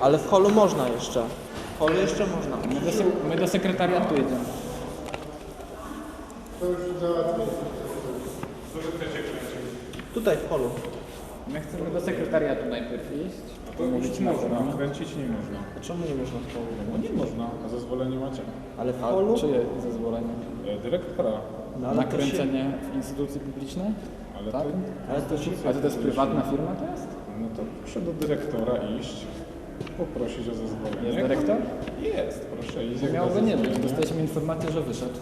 Ale w holu można jeszcze. W holu jeszcze można. My do, sek- my do sekretariatu jedziemy. Tutaj w holu. My chcemy do sekretariatu najpierw iść. Kręcić można, kręcić nie można. A czemu nie można w holu? No nie można, a zezwolenie macie. Ale w A holu? czyje zezwolenie? E, Dyrektora, No, ale Na to się- kręcenie w instytucji publicznej? ale Tak? to... Ale to się... A to, to jest prywatna firma to jest? No to proszę do dyrektora iść, poprosić o zezwolenie. Jest dyrektor? Jest, proszę iść. Że miałoby nie być. Dostaliśmy informację, że wyszedł.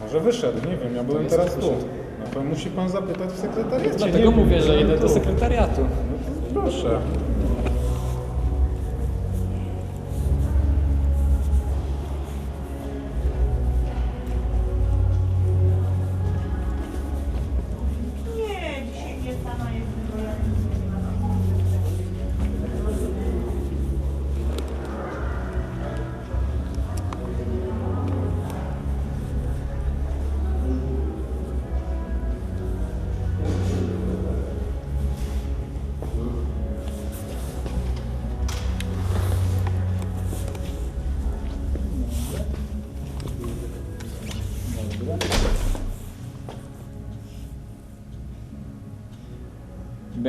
Może wyszedł, nie wiem, ja byłem jest teraz tu. wyszedł. No to musi pan zapytać w sekretariacie. Dlatego nie wiem, mówię, że byłem idę do tu. sekretariatu. No to proszę.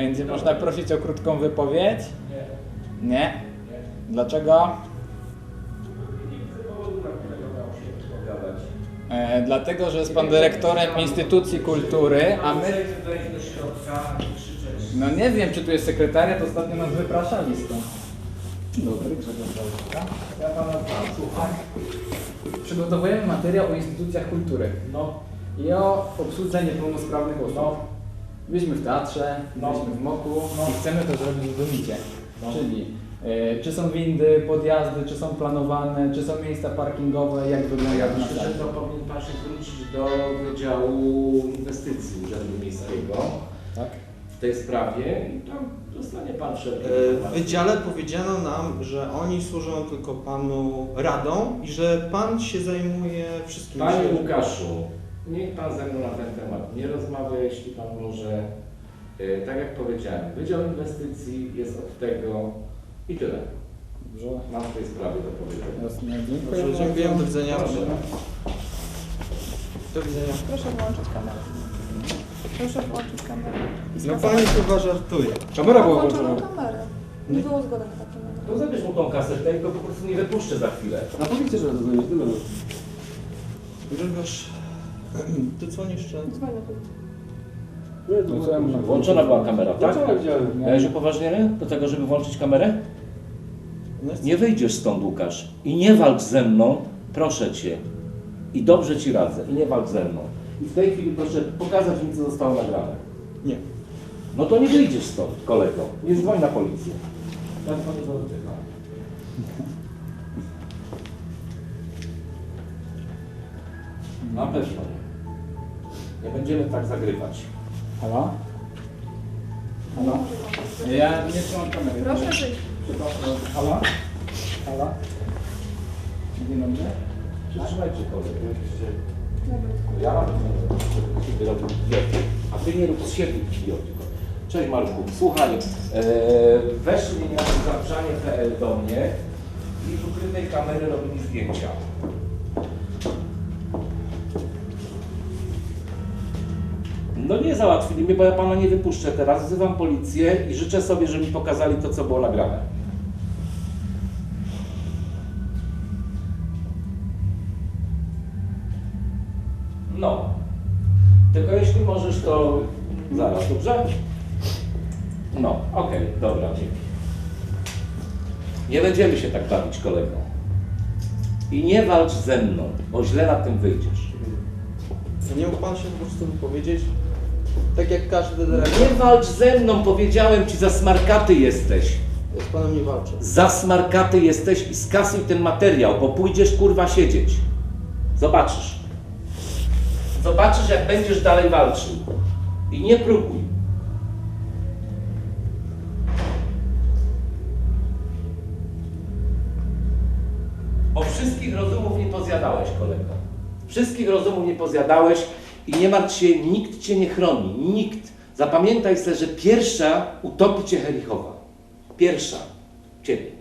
Będzie można prosić o krótką wypowiedź? Nie. Nie? Dlaczego? E, dlatego, że jest pan dyrektorem instytucji kultury, a my... No nie wiem, czy tu jest sekretariat, ostatnio nas wypraszali stąd. Dobry, Grzegorz. Ja pana znam, słucham. Przygotowujemy materiał o instytucjach kultury. No. I o obsłudze niepełnosprawnych osób. Byliśmy w teatrze, byliśmy w MOKU i chcemy to zrobić w Domicie. Czyli e, czy są windy, podjazdy, czy są planowane, czy są miejsca parkingowe, jak wygląda Ja myślę, że to powinien Pan się zwrócić do Wydziału Inwestycji Urzędu Miejskiego Tak? w tej sprawie i tam dostanie Pan wszelkie E, W wydziale powiedziano nam, że oni służą tylko panu radą i że pan się zajmuje wszystkim. Panie Łukaszu, niech Pan ze mną na ten temat nie rozmawia, jeśli Pan może. E, Tak jak powiedziałem, Wydział Inwestycji jest od tego i tyle. Dobrze. Mam w tej sprawie do powiedzenia. Dobrze, dziękuję. dziękuję, do widzenia. Proszę. Do widzenia. Proszę włączyć kamerę. Proszę włączyć kamerę. No pani chyba żartuje. Kamera była włączona. kamerę. Nie było zgody na taką To zabierz mu tą kasetę i go po prostu nie wypuszczę za chwilę. Na policję, że rozmawiać, tyle. Grzegorz, ty dzwonisz czy... Dzwonię tu. No co ja mam Włączona była kamera, tak? widziałem. Należy upoważnienie do tego, żeby włączyć kamerę? No jest- Nie wyjdziesz stąd, Łukasz. I nie walcz ze mną, proszę cię. I dobrze ci radzę. I nie walcz ze mną. I w tej chwili proszę pokazać mi, co zostało nagrane. Nie. No to nie wyjdziesz stąd, kolego. Nie dzwoń na policję. Ja dzwonię do dotyka. Na pewno nie. Nie będziemy tak zagrywać. Halo? Halo? Ja nie trzymam kamery. Proszę. Przepraszam. Halo? Halo? Dzień dobry. Przytrzymajcie kolegę. Ja idioty, a ty nie rób z siebie. Cześć Marku, słuchaj, e, weszli na zawrzanie PL do mnie i z ukrytej kamery robili zdjęcia. No nie załatwili mnie, bo ja pana nie wypuszczę teraz. Wzywam policję i życzę sobie, żeby mi pokazali to, co było nagrane. No. Tylko jeśli możesz, to zaraz, dobrze? No, okej, dobra, dzięki. Nie będziemy się tak bawić, kolego. I nie walcz ze mną, bo źle na tym wyjdziesz. Nie mógł pan się po prostu wypowiedzieć? Tak jak każdy dyrektor. Nie walcz ze mną, powiedziałem ci, za smarkaty jesteś. Ja z panem nie walczę. Za smarkaty jesteś i skasuj ten materiał, bo pójdziesz kurwa siedzieć. Zobaczysz. Zobaczysz, jak będziesz dalej walczył. I nie próbuj. Bo wszystkich rozumów nie pozjadałeś, kolego. Wszystkich rozumów nie pozjadałeś i nie martw się, nikt Cię nie chroni, nikt. Zapamiętaj sobie, że pierwsza utopi Cię Helichowa. Pierwsza. Ciebie.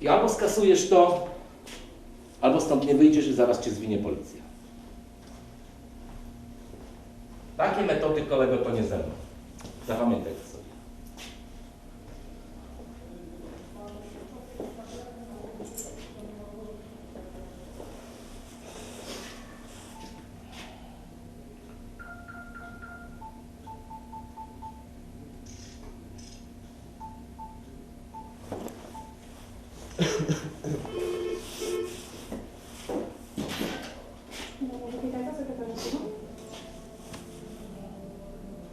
I albo skasujesz to, albo stąd nie wyjdziesz i zaraz Cię zwinie policja. Takie metody, kolego, to nie ze mną. Zapamiętaj.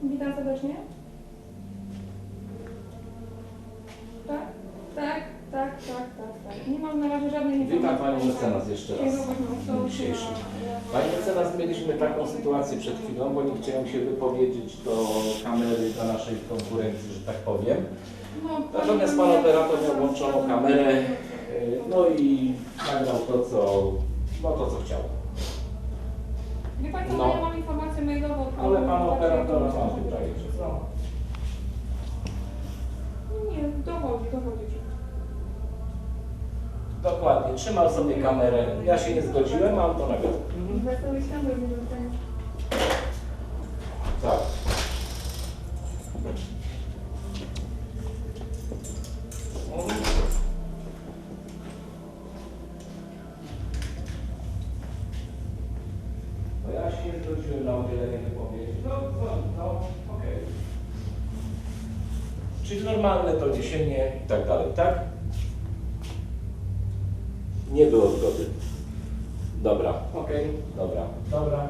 Witam serdecznie. Tak, tak, tak, tak, tak, tak. Nie mam na razie żadnej Witam Panią mecenas jeszcze raz. W stołu, Dzisiejszy. na- Pani mecenas, mieliśmy taką sytuację przed chwilą, bo nie chciałem się wypowiedzieć do kamery, do naszej konkurencji, że tak powiem. No, Natomiast pan operator miał włączoną kamerę, yy, no i nagrał to, co, no to, co chciał. Wie Pan co, No. no. ja mam informację mailową. Ale pan operatora ma tutaj, czy co? Nie, dochodzi, dochodzi. Dokładnie, trzymał sobie kamerę. Ja się nie zgodziłem, a on to nagrał. Wesoły świąt, będzie wrzucenie. Tak. No zgodziłem na udzielenie wypowiedzi. No, no, no okej. Czyli normalne to niesienie i tak dalej, tak? Nie było zgody. Dobra, okej, dobra, dobra.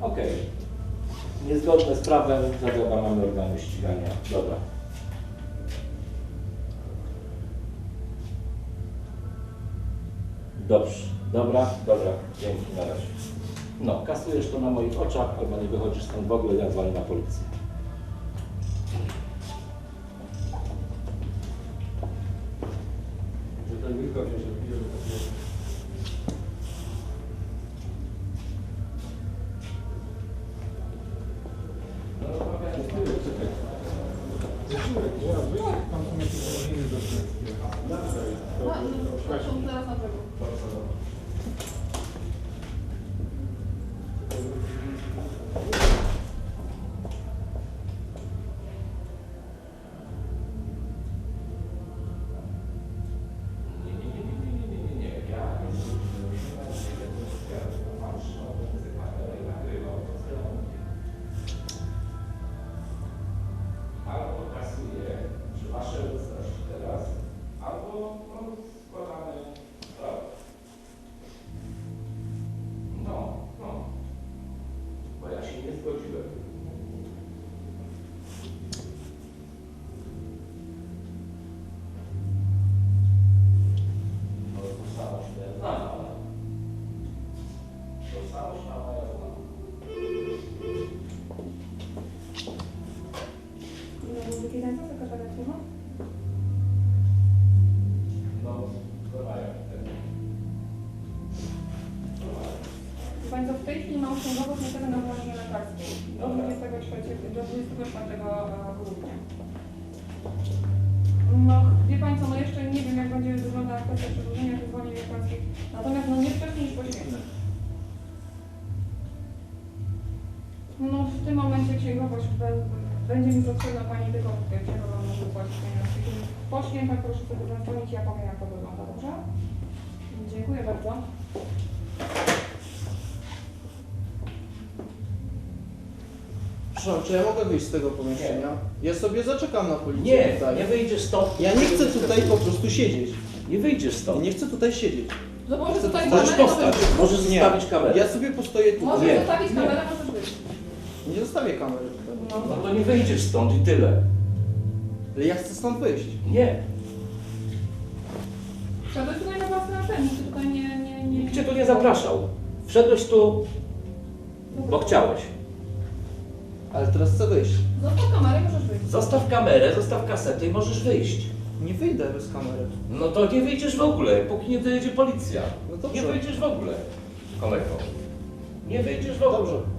Okej. Niezgodne z prawem, zawiadamiamy organy ścigania. Dobra. Dobrze, dobra, dobra, dzięki, na razie. No, kasujesz to na moich oczach, albo nie wychodzisz stąd w ogóle, ja dzwonię na policję. No, no, są zaraz na brzegu. Ja się nie zgodziłem. Natomiast no nie wcześniej niż po świętach. No w tym momencie księgowość będzie mi potrzebna Pani tylko księgowa może płacić pieniądze. Po świętach proszę sobie zadzwonić, ja powiem jak to wygląda, dobrze? Dziękuję bardzo. Przepraszam, czy ja mogę wyjść z tego pomieszczenia? Ja sobie zaczekam na policję Nie, tutaj. nie wyjdziesz stąd. Ja nie chcę tutaj po prostu siedzieć. Nie wyjdziesz Ja stąd. nie chcę tutaj siedzieć. Zobaczę tutaj Możesz kamerę, postać, możesz- możesz Nie. zostawić kamerę. Ja sobie postoję tutaj. Możesz Nie. zostawić Nie. kamerę, możesz wyjść. Nie zostawię kamery tutaj. No to nie wyjdziesz stąd i tyle. Ale ja chcę stąd wyjść. Nie. Wszedłeś tutaj na własny anten, nikt tutaj nie... nie, nie... Nikt cię tu nie zapraszał. Wszedłeś tu, bo chciałeś. Ale teraz chcę wyjść. Zostaw kamerę, możesz wyjść. Zostaw kamerę, zostaw kasetę i możesz wyjść. Nie wyjdę bez kamery. No to nie wyjdziesz w ogóle, póki nie dojedzie policja. No dobrze. Nie wyjdziesz w ogóle, kolego. Nie wyjdziesz w ogóle. Dobrze.